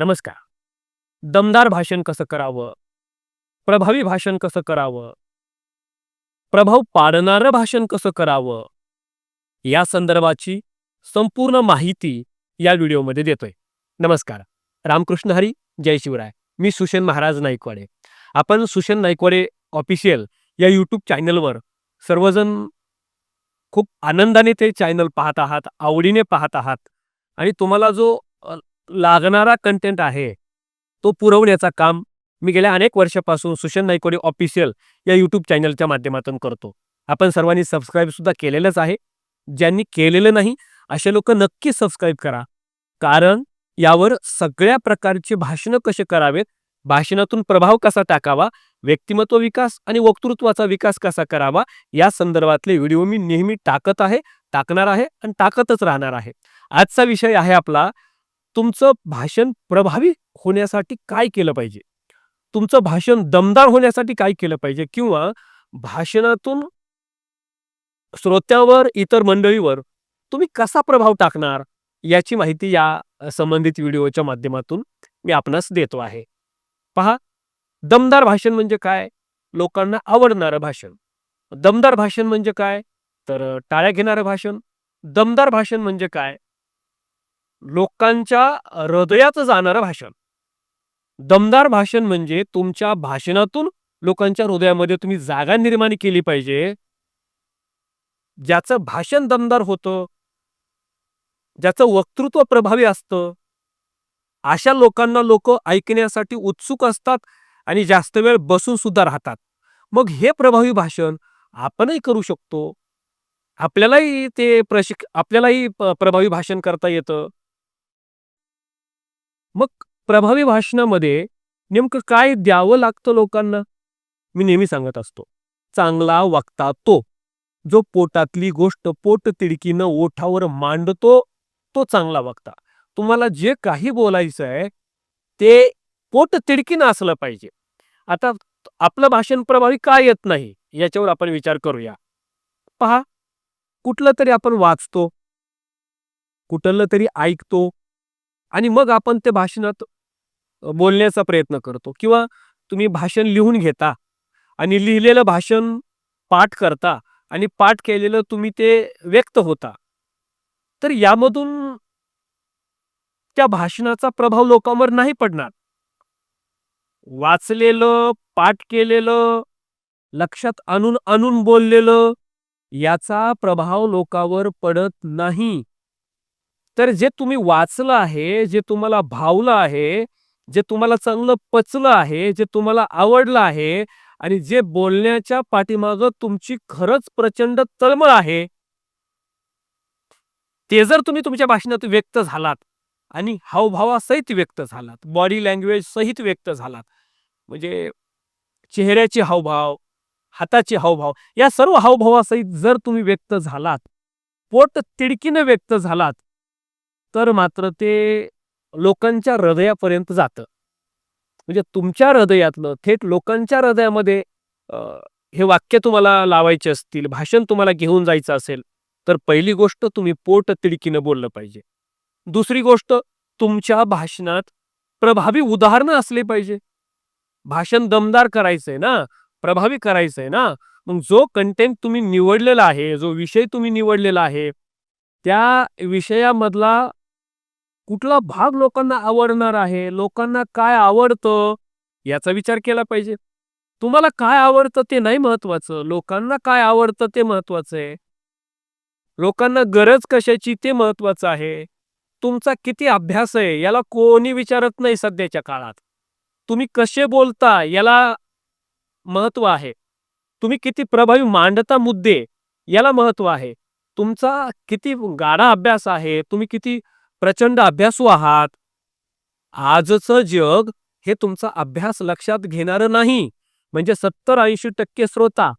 नमस्कार. दमदार भाषण कसं करावं? प्रभावी भाषण कसं करावं? प्रभाव पाडणारं भाषण कसं करावं? या संदर्भाची संपूर्ण माहिती या व्हिडिओमध्ये देतोय. नमस्कार. रामकृष्ण हरी जय शिवराय. मी सुशेन महाराज नाईकवाडे. आपण सुशेन नाईकवाडे ऑफिशियल या यूट्यूब चॅनलवर सर्वजण खूप आनंदाने ते चॅनल पाहत आहात आवडीने पाहत आहात आणि तुम्हाला जो लागणारा कंटेंट आहे तो पुरवण्याचा काम मी गेल्या अनेक वर्षापासून सुशन नाईकवाडी ऑफिशियल या यूट्यूब चॅनलच्या माध्यमातून करतो. आपण सर्वांनी सबस्क्राईबसुद्धा केलेलंच आहे. ज्यांनी केलेलं नाही असे लोक नक्की सबस्क्राईब करा. कारण यावर सगळ्या प्रकारचे भाषणं कसे करावेत? भाषणातून प्रभाव कसा टाकावा? व्यक्तिमत्व विकास आणि वक्तृत्वाचा विकास कसा करावा? या संदर्भातले व्हिडिओ मी नेहमी टाकत आहे टाकणार आहे आणि टाकतच राहणार आहे. आजचा विषय आहे आपला तुमचं भाषण प्रभावी होण्यासाठी काय केलं पाहिजे? तुमचं भाषण दमदार होण्यासाठी काय केलं पाहिजे? किंवा भाषणातून श्रोत्यावर इतर मंडळीवर तुम्ही कसा प्रभाव टाकणार? याची माहिती या संबंधित व्हिडिओच्या माध्यमातून मी आपणास देतो आहे. पहा दमदार भाषण म्हणजे काय? लोकांना आवडणारं भाषण. दमदार भाषण म्हणजे काय? तर टाळ्या घेणारं भाषण. दमदार भाषण म्हणजे काय? लोकांच्या हृदयाचं जाणारं भाषण. दमदार भाषण म्हणजे तुमच्या भाषणातून लोकांच्या हृदयामध्ये तुम्ही जागा निर्माण केली पाहिजे. ज्याचं भाषण दमदार होतं ज्याचं वक्तृत्व प्रभावी असतं अशा लोकांना लोक ऐकण्यासाठी उत्सुक असतात आणि जास्त वेळ बसून सुद्धा राहतात. मग हे प्रभावी भाषण आपणही करू शकतो. आपल्यालाही ते प्रशिक आपल्यालाही प्रभावी भाषण करता येतं. मग प्रभावी भाषणामध्ये नेमकं काय द्यावं लागतं लोकांना? मी नेहमी सांगत असतो. चांगला वक्ता तो. जो पोटातली गोष्ट पोट तिडकीनं ओठावर मांडतो तो चांगला वागता. तुम्हाला जे काही बोलायचं आहे ते पोट तिडकीनं असलं पाहिजे. आता आपलं भाषण प्रभावी का येत नाही याच्यावर आपण विचार करूया. पहा कुठलं तरी आपण वाचतो. कुठलं तरी ऐकतो. आणि मग आपण ते भाषणात बोलण्याचा प्रयत्न करतो. किंवा तुम्ही भाषण लिहून घेता आणि लिहिलेलं भाषण पाठ करता आणि पाठ केलेलं तुम्ही ते व्यक्त होता. तर यामधून त्या भाषणाचा प्रभाव लोकांवर नाही पडणार. वाचलेलं पाठ केलेलं लक्षात आणून आणून बोललेलं याचा प्रभाव लोकांवर पडत नाही. तर जे तुम्ही वाचलं आहे जे तुम्हाला भावलं आहे जे तुम्हाला चांगलं पचलं आहे जे तुम्हाला आवडलं आहे आणि जे बोलण्याच्या पाठीमागं तुमची खरंच प्रचंड तळमळ आहे ते जर तुम्ही तुमच्या भाषणात व्यक्त झालात आणि हावभावासहित व्यक्त झालात बॉडी लँग्वेज सहित व्यक्त झालात म्हणजे चेहऱ्याचे हावभाव हाताचे हावभाव या सर्व हावभावासहित जर तुम्ही व्यक्त झालात पोट तिडकीनं व्यक्त झालात तर मात्र ते लोकांच्या हृदयापर्यंत जातं. म्हणजे तुमच्या हृदयातलं थेट लोकांच्या हृदयामध्ये हे वाक्य तुम्हाला लावायचे असतील भाषण तुम्हाला घेऊन जायचं असेल तर पहिली गोष्ट तुम्ही पोट तिडकीनं बोललं पाहिजे. दुसरी गोष्ट तुमच्या भाषणात प्रभावी उदाहरणं असले पाहिजे. भाषण दमदार करायचंय ना प्रभावी करायचंय ना मग जो कंटेंट तुम्ही निवडलेला आहे जो विषय तुम्ही निवडलेला आहे त्या विषयामधला कुठला भाग लोकांना आवडणार आहे? लोकांना काय आवडतं? याचा विचार केला पाहिजे. तुम्हाला काय आवडतं ते नाही महत्वाचं लोकांना काय आवडतं ते महत्वाचं आहे. लोकांना गरज कशाची ते महत्वाचं आहे. तुमचा किती अभ्यास आहे? याला कोणी विचारत नाही सध्याच्या काळात. तुम्ही कसे बोलता? याला महत्त्व आहे. तुम्ही किती प्रभावी मांडता मुद्दे? याला महत्त्व आहे. तुमचा किती गाढा अभ्यास आहे? तुम्ही किती प्रचंड अभ्यासू आहात. आजचं जग हे तुमचा अभ्यास लक्षात घेणारं नाही. म्हणजे सत्तर ऐंशी टक्के श्रोता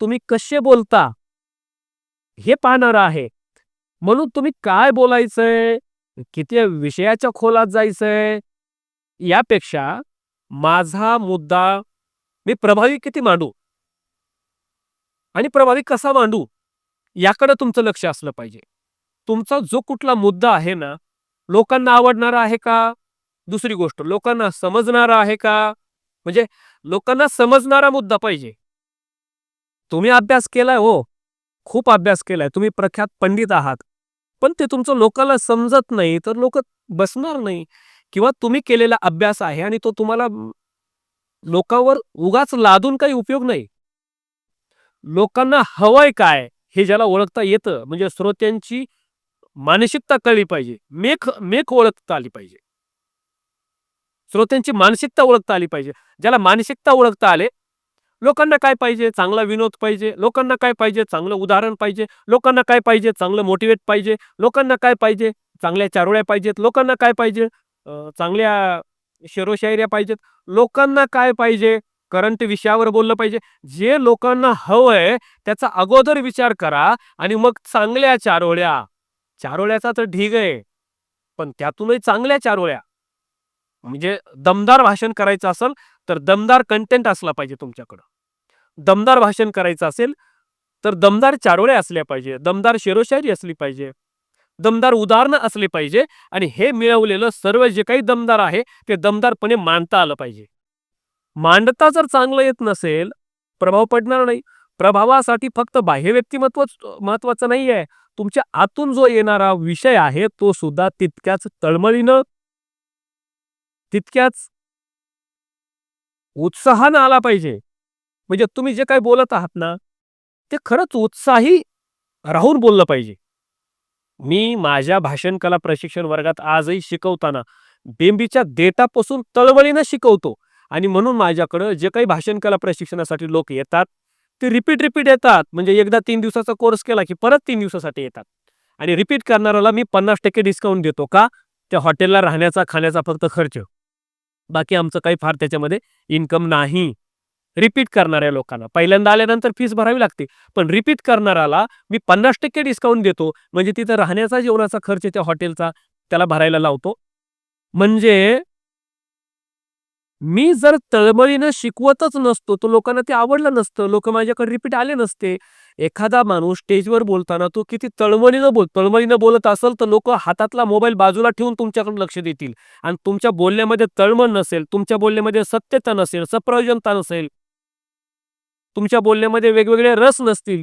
तुम्ही कसे बोलता? हे पाहणार आहे. म्हणून तुम्ही काय बोलायचंय? किती विषयाच्या खोलात जायचंय? यापेक्षा माझा मुद्दा मी प्रभावी किती मांडू? आणि प्रभावी कसा मांडू? याकडे तुमचं लक्ष असलं पाहिजे. तुमचा जो कुठला मुद्दा आहे ना लोकांना आवडणारा आहे का? दुसरी गोष्ट लोकांना समजणारा आहे का? म्हणजे लोकांना समजणारा मुद्दा पाहिजे. तुम्ही अभ्यास केलाय हो खूप अभ्यास केलाय तुम्ही प्रख्यात पंडित आहात. पण ते तुमचं लोकांना समजत नाही तर लोक बसणार नाही. किंवा तुम्ही केलेला अभ्यास आहे आणि तो तुम्हाला लोकांवर उगाच लादून काही उपयोग नाही. लोकांना हवंय काय हे ज्याला ओळखता येतं म्हणजे श्रोत्यांची मानसिकता कळली पाहिजे. मेख मेख ओळखता आली पाहिजे. श्रोत्यांची मानसिकता ओळखता आली पाहिजे. ज्याला मानसिकता ओळखता आले लोकांना काय पाहिजे? चांगला विनोद पाहिजे. लोकांना काय पाहिजे? चांगलं उदाहरण पाहिजे. लोकांना काय पाहिजे? चांगलं मोटिवेट पाहिजे. लोकांना काय पाहिजे? चांगल्या चारोळ्या पाहिजेत. लोकांना काय पाहिजे? चांगल्या शेरोशायऱ्या पाहिजेत. लोकांना काय पाहिजे? करंट विषयावर बोललं पाहिजे. जे लोकांना हवंय त्याचा अगोदर विचार करा आणि मग चांगल्या चारोळ्या चारोळ्याचा तर ढीग आहे पण त्यातूनही चांगल्या चारोळ्या. म्हणजे दमदार भाषण करायचं असेल तर दमदार कंटेंट असला पाहिजे तुमच्याकडं. दमदार भाषण करायचं असेल तर दमदार चारोळ्या असल्या पाहिजे दमदार शेरोशायरी असली पाहिजे दमदार उदाहरणं असली पाहिजे आणि हे मिळवलेलं सर्व जे काही दमदार आहे ते दमदारपणे मांडता आलं पाहिजे. मांडता जर चांगलं येत नसेल प्रभाव पडणार नाही. प्रभावासाठी फक्त बाह्य व्यक्तिमत्व महत्वाचं नाही आहे तुमच्या आतून जो येणारा विषय आहे तो सुद्धा तितक्याच तळमळीनं तितक्याच उत्साहानं आला पाहिजे. म्हणजे तुम्ही जे काही बोलत आहात ना ते खरंच उत्साही राहून बोललं पाहिजे. मी माझ्या भाषण कला प्रशिक्षण वर्गात आजही शिकवताना बेंबीच्या देटापासून तळमळीनं शिकवतो. आणि म्हणून माझ्याकडं जे काही भाषण कला प्रशिक्षणासाठी लोक येतात ते रिपीट रिपीट येतात. म्हणजे एकदा तीन दिवसाचा कोर्स केला की परत तीन दिवसासाठी येतात. आणि रिपीट करणाऱ्याला मी पन्नास टक्के डिस्काउंट देतो का? त्या हॉटेलला राहण्याचा खाण्याचा फक्त खर्च. बाकी आमचं काही फार त्याच्यामध्ये इन्कम नाही. रिपीट करणाऱ्या लोकांना. पहिल्यांदा आल्यानंतर फीस भरावी लागते. पण रिपीट करणाऱ्याला मी पन्नास टक्के डिस्काउंट देतो. म्हणजे तिथं राहण्याचा जेवणाचा खर्च त्या हॉटेलचा त्याला भरायला लावतो. म्हणजे मी जर तळमळीनं शिकवतच नसतो तर लोकांना ते आवडलं नसतं लोक माझ्याकडे रिपीट आले नसते. एखादा माणूस स्टेजवर बोलताना तो किती तळमळीनं बोल तळमळीनं बोलत असेल तर लोक हातातला मोबाईल बाजूला ठेवून तुमच्याकडे लक्ष देतील. आणि तुमच्या बोलण्यामध्ये तळमळ नसेल तुमच्या बोलण्यामध्ये सत्यता नसेल सप्रयोजनता नसेल तुमच्या बोलण्यामध्ये वेगवेगळे रस नसतील.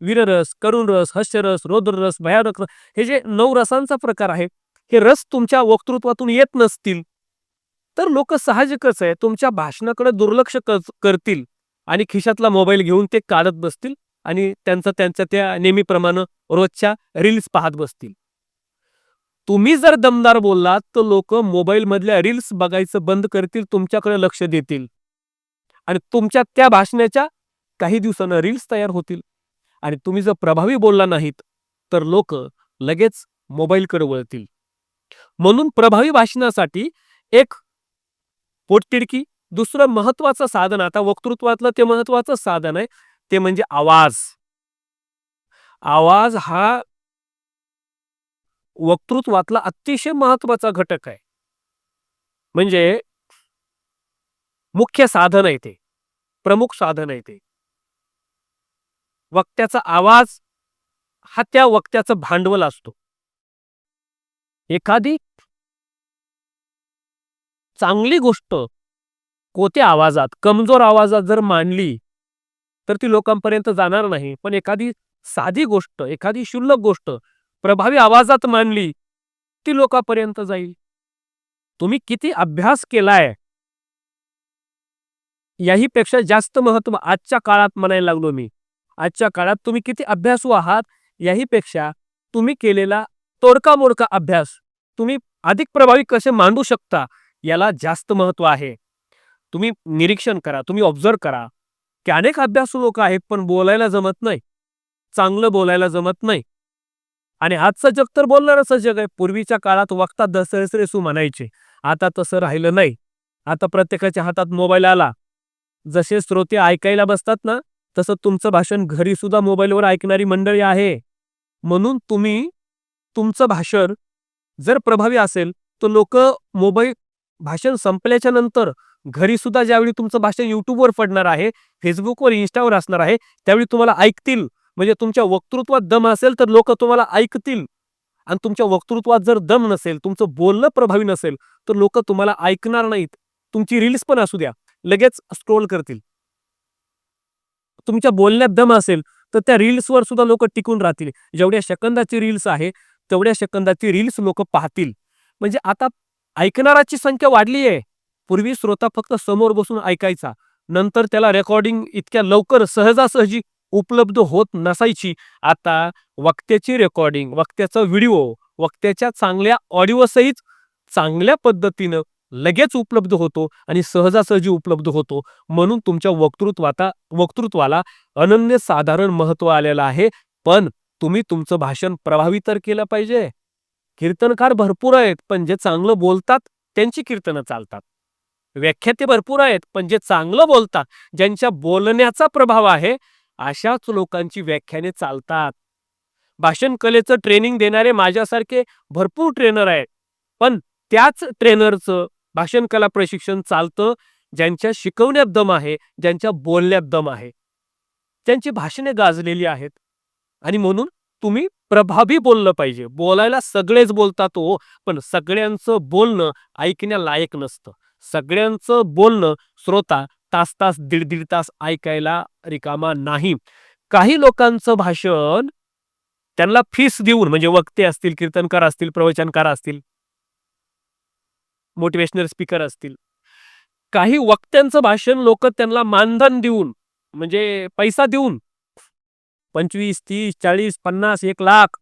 वीररस करुण रस हास्यरस रौद्ररस भयानक रस हे जे नऊ रसांचा प्रकार आहे हे रस तुमच्या वक्तृत्वातून येत नसतील. तर लोक साहजिकच आहे तुमच्या भाषणाकडे दुर्लक्ष कर- करतील आणि खिशातला मोबाईल घेऊन ते काढत बसतील आणि त्यांचं त्यांच्या त्या नेहमीप्रमाणे रोजच्या रील्स पाहत बसतील. तुम्ही जर दमदार बोललात तर लोक मोबाईलमधल्या रील्स बघायचं बंद करतील तुमच्याकडे लक्ष देतील. आणि तुमच्या त्या भाषणाच्या काही दिवसानं रील्स तयार होतील. आणि तुम्ही जर प्रभावी बोलला नाहीत तर लोक लगेच मोबाईलकडे वळतील. म्हणून प्रभावी भाषणासाठी एक पोटतिडकी दुसरं महत्वाचं साधन आता वक्तृत्वातलं ते महत्वाचं साधन आहे ते म्हणजे आवाज. आवाज हा वक्तृत्वातला अतिशय महत्त्वाचा घटक आहे. म्हणजे मुख्य साधन आहे ते प्रमुख साधन आहे ते. वक्त्याचा आवाज हा त्या वक्त्याचं भांडवल असतो. एखादी चांगली गोष्ट. कोत्या आवाजात? कमजोर आवाजात जर मांडली तर ती लोकांपर्यंत जाणार नाही. पण एखादी साधी गोष्ट एखादी क्षुल्लक गोष्ट प्रभावी आवाजात मांडली ती लोकांपर्यंत जाईल. तुम्ही किती अभ्यास केलाय? याही पेक्षा जास्त महत्त्व आजच्या काळात म्हणायला लागलो मी. आजच्या काळात तुम्ही किती अभ्यासू आहात? याहीपेक्षा तुम्ही केलेला तोडका मोडका अभ्यास तुम्ही अधिक प्रभावी कसे मांडू शकता? याला जास्त महत्त्व आहे. तुम्ही निरीक्षण करा तुम्ही ऑब्झर्व करा. की अनेक अभ्यासू लोक आहेत पण बोलायला जमत नाही. चांगलं बोलायला जमत नाही. आणि आजचं जग तर बोलणारच जग आहे. पूर्वीच्या काळात वक्ता दसरेसू म्हणायचे आता तसं राहिलं नाही. आता प्रत्येकाच्या हातात मोबाईल आला. जसे श्रोते ऐकायला बसतात ना तसं तुमचं भाषण घरी सुद्धा मोबाईलवर ऐकणारी मंडळी आहे. म्हणून तुम्ही तुमचं भाषण जर प्रभावी असेल तर लोक मोबाईल भाषण संपल्याच्या नंतर घरी सुद्धा ज्यावेळी तुमचं भाषण युट्यूबवर पडणार आहे फेसबुकवर इन्स्टावर असणार आहे त्यावेळी तुम्हाला ऐकतील. म्हणजे तुमच्या वक्तृत्वात दम असेल तर लोक तुम्हाला ऐकतील. आणि तुमच्या वक्तृत्वात जर दम नसेल तुमचं बोलणं प्रभावी नसेल तर लोक तुम्हाला ऐकणार नाहीत. तुमची रील्स पण असू द्या. लगेच स्क्रोल करतील. तुमच्या बोलण्यात दम असेल तर त्या रील्सवर सुद्धा लोक टिकून राहतील. जेवढ्या सेकंदाची रील्स आहे तेवढ्या सेकंदाची रील्स लोक पाहतील. म्हणजे आता ऐकणाराची संख्या वाढली आहे. पूर्वी श्रोता फक्त समोर बसून ऐकायचा. नंतर त्याला रेकॉर्डिंग इतक्या लवकर सहजासहजी उपलब्ध होत नसायची. आता वक्त्याची रेकॉर्डिंग वक्त्याचा व्हिडिओ वक्त्याच्या चांगल्या ऑडिओसहित चांगल्या पद्धतीनं लगेच उपलब्ध होतो आणि सहजासहजी उपलब्ध होतो. म्हणून तुमच्या वक्तृत्वाता वक्तृत्वाला अनन्य साधारण महत्त्व आलेलं आहे. पण तुम्ही तुमचं भाषण प्रभावी तर केलं पाहिजे. कीर्तनकार भरपूर आहेत पण जे चांगलं बोलतात त्यांची कीर्तनं चालतात. व्याख्याते भरपूर आहेत पण जे चांगलं बोलतात ज्यांच्या बोलण्याचा प्रभाव आहे अशाच लोकांची व्याख्याने चालतात. भाषण कलेचं ट्रेनिंग देणारे माझ्यासारखे भरपूर ट्रेनर आहेत पण त्याच ट्रेनरचं भाषण कला प्रशिक्षण चालतं ज्यांच्या शिकवण्यात दम आहे ज्यांच्या बोलण्यात दम आहे. त्यांची भाषणे गाजलेली आहेत. आणि म्हणून तुम्ही प्रभावी बोललं पाहिजे. बोलायला सगळेच बोलतात हो पण सगळ्यांचं बोलणं ऐकण्या लायक नसतं. सगळ्यांचं बोलणं श्रोता तास तास दीड दीड तास ऐकायला रिकामा नाही. काही लोकांचं भाषण त्यांना फीस देऊन म्हणजे वक्ते असतील कीर्तनकार असतील प्रवचनकार असतील मोटिवेशनल स्पीकर असतील काही वक्त्यांचं भाषण लोक त्यांना मानधन देऊन म्हणजे पैसा देऊन पंचवीस तीस चाळीस पन्नास एक लाख.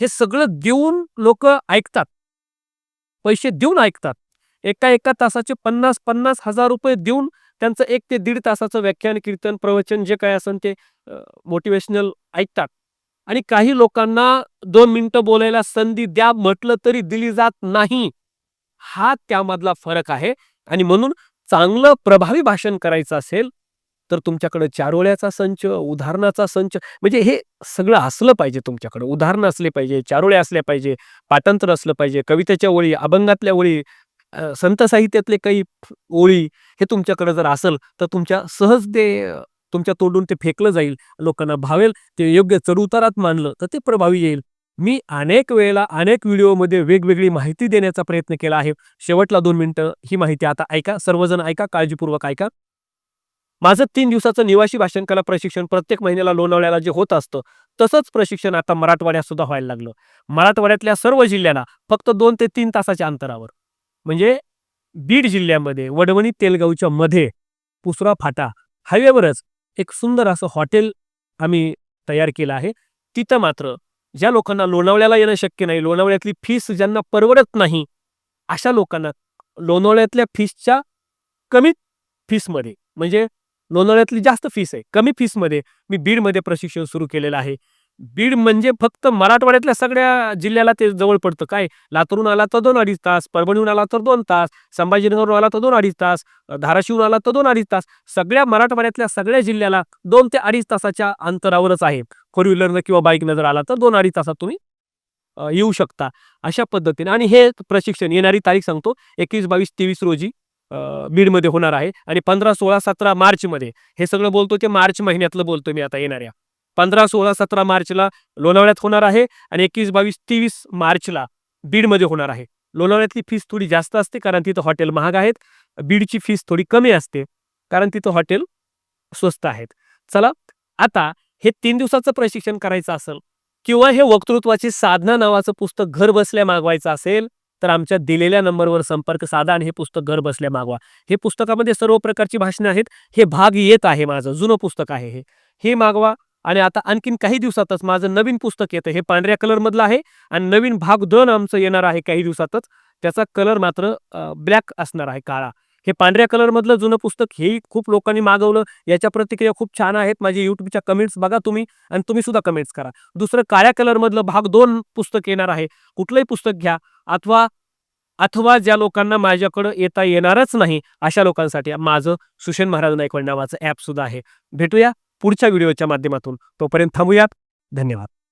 हे सगळं देऊन लोक ऐकतात. पैसे देऊन ऐकतात. एका एका तासाचे पन्नास पन्नास हजार रुपये देऊन त्यांचं एक ते दीड तासाचं व्याख्यान कीर्तन प्रवचन जे काय असेल ते मोटिवेशनल ऐकतात. आणि काही लोकांना दोन मिनिटं बोलायला संधी द्या म्हटलं तरी दिली जात नाही. हा त्यामधला फरक आहे. आणि म्हणून चांगलं प्रभावी भाषण करायचं असेल तर तुमच्याकडे चारोळ्याचा संच उदाहरणाचा संच म्हणजे हे सगळं असलं पाहिजे तुमच्याकडे. उदाहरणं असले पाहिजे चारोळे असल्या पाहिजे पाठांतर असलं पाहिजे कवितेच्या ओळी अभंगातल्या ओळी संत साहित्यातले काही ओळी हे तुमच्याकडे जर असेल तर तुमच्या सहज ते तुमच्या तोंडून ते फेकलं जाईल लोकांना भावेल ते योग्य चढउतारात मानलं तर ते प्रभावी येईल. मी अनेक वेळेला अनेक व्हिडिओमध्ये वेगवेगळी माहिती देण्याचा प्रयत्न केला आहे. शेवटला दोन मिनिटं ही माहिती आता ऐका सर्वजण ऐका काळजीपूर्वक ऐका. माझं तीन दिवसाचं निवासी भाषण कला प्रशिक्षण प्रत्येक महिन्याला लोणावळ्याला जे होत असतं तसंच प्रशिक्षण आता मराठवाड्यात सुद्धा व्हायला लागलं. मराठवाड्यातल्या सर्व जिल्ह्याला फक्त दोन ते तीन तासाच्या अंतरावर. म्हणजे बीड जिल्ह्यामध्ये वडवणी तेलगावच्या मध्ये पुसरा फाटा हायवेवरच एक सुंदर असं हॉटेल आम्ही तयार केलं आहे. तिथं मात्र ज्या लोकांना लोणावळ्याला येणं शक्य नाही लोणावळ्यातली फीस ज्यांना परवडत नाही अशा लोकांना लोणावळ्यातल्या फीसच्या कमी फीसमध्ये म्हणजे लोणावळ्यातली जास्त फीस आहे. कमी फीसमध्ये मी बीडमध्ये प्रशिक्षण सुरू केलेलं आहे. बीड म्हणजे फक्त मराठवाड्यातल्या सगळ्या जिल्ह्याला ते जवळ पडतं. काय? लातूरून आला तर दोन अडीच तास परभणीहून आला तर दोन तास संभाजीनगरहून आला तर दोन अडीच तास धाराशिवून आला तर दोन अडीच तास. सगळ्या मराठवाड्यातल्या सगळ्या जिल्ह्याला दोन ते अडीच तासाच्या अंतरावरच आहे. फोर व्हीलरनं किंवा बाईकनं जर आला तर दोन अडीच तासात तुम्ही येऊ शकता. अशा पद्धतीने. आणि हे प्रशिक्षण येणारी तारीख सांगतो एकवीस बावीस तेवीस रोजी. बीडमध्ये होणार आहे. आणि पंधरा सोळा सतरा मार्चमध्ये हे सगळं बोलतो ते मार्च महिन्यातलं बोलतो मी आता येणाऱ्या. पंधरा सोळा सतरा मार्चला लोणावळ्यात होणार आहे आणि एकवीस बावीस तेवीस मार्चला बीडमध्ये होणार आहे. लोणावळ्यातली फीस थोडी जास्त असते कारण तिथं हॉटेल महाग आहेत. बीडची फीस थोडी कमी असते कारण तिथं हॉटेल स्वस्त आहेत. चला आता हे तीन दिवसाचं प्रशिक्षण करायचं असेल किंवा हे वक्तृत्वाची साधना नावाचं पुस्तक घर बसल्या मागवायचं असेल तर आमच्या दिलेल्या नंबरवर संपर्क साधा आणि हे पुस्तक घर बसल्या मागवा. हे पुस्तकामध्ये सर्व प्रकारची भाषणे आहेत. हे भाग येत आहे माझं. जुनं पुस्तक आहे हे. हे मागवा आणि आता आणखीन काही दिवसातच माझं नवीन पुस्तक येतं. हे पांढऱ्या कलरमधलं आहे आणि नवीन भाग दोन आमचं येणार आहे काही दिवसातच. त्याचा कलर मात्र ब्लॅक असणार आहे काळा. हे पांढऱ्या कलरमधलं जुनं पुस्तक हेही खूप लोकांनी मागवलं. याच्या प्रतिक्रिया खूप छान आहेत. माझे युट्यूबच्या कमेंट्स बघा तुम्ही आणि तुम्ही सुद्धा कमेंट्स करा. दुसरं काळ्या कलरमधलं भाग दोन पुस्तक येणार आहे. कुठलंही पुस्तक घ्या. अथवा अथवा ज्या लोकांना माझ्याकडं येता येणारच नाही अशा लोकांसाठी माझं सुशेन महाराज नायकवाड नावाचं ॲप सुद्धा आहे. भेटूया पुढच्या व्हिडिओच्या माध्यमातून. तोपर्यंत थांबूयात. धन्यवाद.